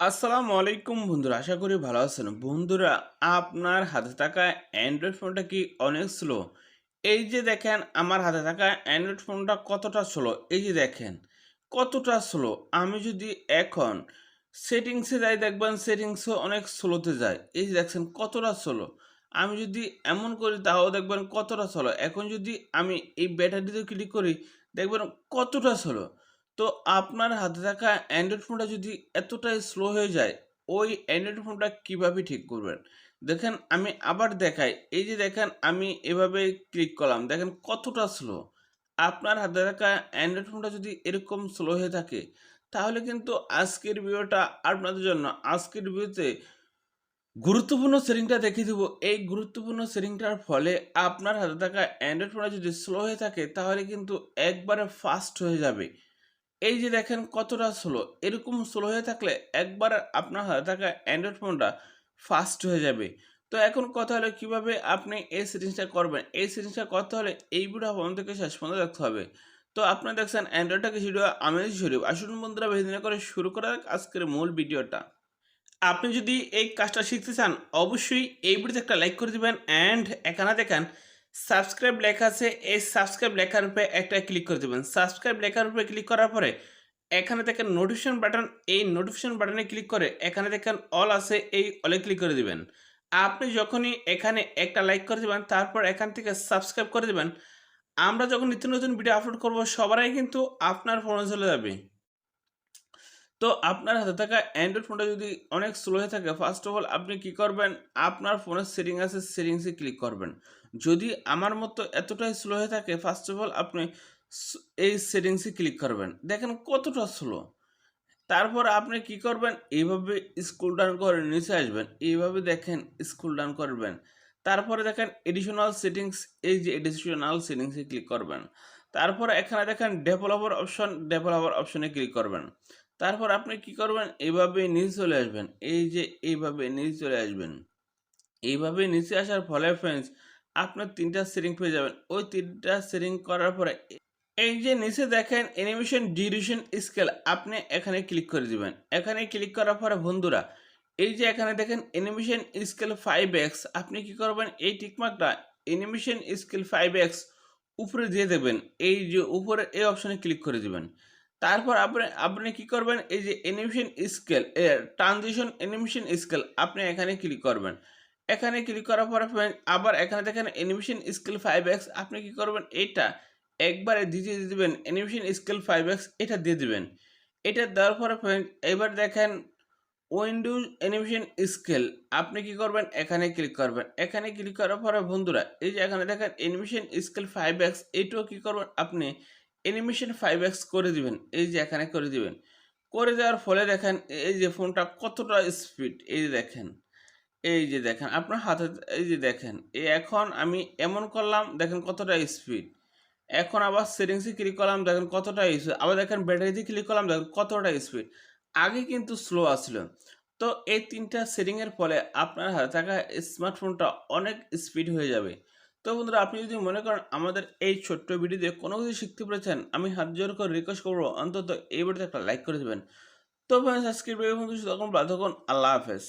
আসসালামু আলাইকুম বন্ধুরা, আশা করি ভালো আছেন। বন্ধুরা, আপনার হাতে থাকা অ্যান্ড্রয়েড ফোনটা কি অনেক স্লো এই যে দেখেন, আমার হাতে থাকা অ্যান্ড্রয়েড ফোনটা কতটা স্লো এই যে দেখেন, কতটা স্লো আমি যদি এখন সেটিংসে যাই, দেখবেন সেটিংসও অনেক স্লোতে যায়। এই যে দেখছেন কতটা স্লো আমি যদি এমন করি, তাও দেখবেন কতটা স্লো এখন যদি আমি এই ব্যাটারিতে ক্লিক করি, দেখবেন কতটা স্লো তো আপনার হাতে থাকা অ্যান্ড্রয়েড ফোনটা যদি এতটাই স্লো হয়ে যায়, ওই অ্যান্ড্রয়েড ফোনটা কীভাবে ঠিক করবেন? দেখেন, আমি আবার দেখাই। এই যে দেখেন, আমি এভাবে ক্লিক করলাম। দেখেন, কতটা স্লো আপনার হাতে থাকা অ্যান্ড্রয়েড ফোনটা যদি এরকম স্লো হয়ে থাকে, তাহলে কিন্তু আজকের ভিডিওটা আপনাদের জন্য, আজকের ভিডিওতে গুরুত্বপূর্ণ সেটিংটা দেখিয়ে দেবো। এই গুরুত্বপূর্ণ সেটিংটার ফলে আপনার হাতে থাকা অ্যান্ড্রয়েড ফোনটা যদি স্লো হয়ে থাকে, তাহলে কিন্তু একবারে ফাস্ট হয়ে যাবে। এই যে দেখেন কতটা স্লো এরকম স্লো হয়ে থাকলে একবার আপনার হাতে থাকা অ্যান্ড্রয়েড ফোনটা ফাস্ট হয়ে যাবে। তো এখন কথা হলো কীভাবে আপনি এই সেটিংসটা করবেন? এই সেটিংসটা করতে হলে এই ভিডিও ফোন থেকে শেষ পর্যন্ত দেখতে হবে। তো আপনারা দেখছেন অ্যান্ড্রয়েডটাকে ভিডিও আমি শরীফ। আসুন বন্ধুরা বেশি দিন করে শুরু করা আজকের মূল ভিডিওটা আপনি যদি এই কাজটা শিখতে চান, অবশ্যই এই ভিডিওতে একটা লাইক করে দিবেন অ্যান্ড এখানে দেখেন সাবস্ক্রাইব লেখা আছে, এই সাবস্ক্রাইব লেখার উপরে একটা ক্লিক করে দেবেন। সাবস্ক্রাইব লেখার উপরে ক্লিক করার পরে এখানে দেখেন নোটিফিকেশন বাটন এই নোটিফিকেশন বাটনে ক্লিক করে এখানে দেখেন অল আছে, এই অলে ক্লিক করে দিবেন। আপনি যখনই এখানে একটা লাইক করে দেবেন, তারপর এখান থেকে সাবস্ক্রাইব করে দেবেন। আমরা যখন নিত্য নতুন ভিডিও আপলোড করব, সবারই কিন্তু আপনার ফোনে চলে যাবে। তো আপনার হাতে থাকা অ্যান্ড্রয়েড ফোনটা যদি অনেক স্লো হয়ে থাকে ফার্স্ট অফ অল আপনি কি করবেন? আপনার ফোনের সেটিং আছে সেটিংসে ক্লিক করবেন। যদি আমার মতো এতটাই স্লো হয়ে থাকে ফার্স্ট অফ অল আপনি এই সেটিংসে ক্লিক করবেন। দেখেন কতটা স্লো তারপর আপনি কি করবেন? এইভাবে স্কুল ডাউন করে নিচে আসবেন। এইভাবে দেখেন স্কুল ডাউন করবেন। তারপরে দেখেন এডিশনাল সেটিংস এই যে এডিশনাল সেটিংসে ক্লিক করবেন। তারপর এখানে দেখেন ডেভেলপার অপশন ডেভেলপার অপশনে ক্লিক করবেন। তারপর আপনি কি করবেন? এইভাবে নিচে চলে আসবেন। এই যে এইভাবে নিচে চলে আসবেন। এইভাবে নিচে আসার ফলে ফ্রেন্ডস আপনার তিনটা সেটিং পেয়ে যাবেন। ওই তিনটা সেটিং করার পরে এই যে নিচে দেখেন অ্যানিমেশন ডিউরেশন স্কেল আপনি এখানে ক্লিক করে দিবেন। এখানে ক্লিক করার পরে বন্ধুরা, এই যে এখানে দেখেন অ্যানিমেশন স্কেল ফাইভ এক্স আপনি কি করবেন? এই টিকমার্কটা অ্যানিমেশন স্কেল ফাইভ এক্স উপরে দিয়ে দেবেন। এই যে উপরে এই অপশনে ক্লিক করে দিবেন। তারপর আপনি আপনি কি করবেন? এই যে animation scale transition animation scale আপনি এখানে ক্লিক করবেন। এখানে ক্লিক করার পরে আবার এখানে দেখেন অ্যানিমেশন স্কেল ফাইভ এক্স আপনি কি করবেন? এটা একবারে দিয়ে দিয়ে দিবেন অ্যানিমেশন স্কেল ফাইভ এক্স এটা দিয়ে দিবেন। এটা দেওয়ার পরে friend, এবার দেখেন উইন্ডোজ অ্যানিমেশন স্কেল আপনি কি করবেন? এখানে ক্লিক করবেন। এখানে ক্লিক করার পরে বন্ধুরা এই যে এখানে দেখেন অ্যানিমেশন স্কেল ফাইভ এক্স এটাও কি করবেন? আপনি অ্যানিমেশন ফাইভ এক্স করে দিবেন, এই যে এখানে করে দিবেন। করে দেওয়ার ফলে দেখেন, এই যে ফোনটা কতটা স্পিড এই যে দেখেন, এই যে দেখেন, আপনার হাতে, এই যে দেখেন, এই এখন আমি এমন করলাম, দেখেন কতটা স্পিড এখন আবার সেটিংসে ক্লিক করলাম, দেখেন কতটা স্পিড আবার দেখেন ব্যাটারিতে ক্লিক করলাম, দেখেন কতটা স্পিড আগে কিন্তু স্লো আসছিল তো এই তিনটা সেটিংয়ের ফলে আপনার হাতে থাকা স্মার্টফোনটা অনেক স্পিড হয়ে যাবে। তো বন্ধুরা, আপনি যদি মনে করেন আমাদের এই ছোট্ট ভিডিওতে কোনো কিছু শিখতে পেরেছেন, আমি হাত জোর করে রিকোয়েস্ট করব, অন্তত এই ভিডিওতে একটা লাইক করে দেবেন। তো আজকের ভিডিও বন্ধু তখন আল্লাহ হাফেজ।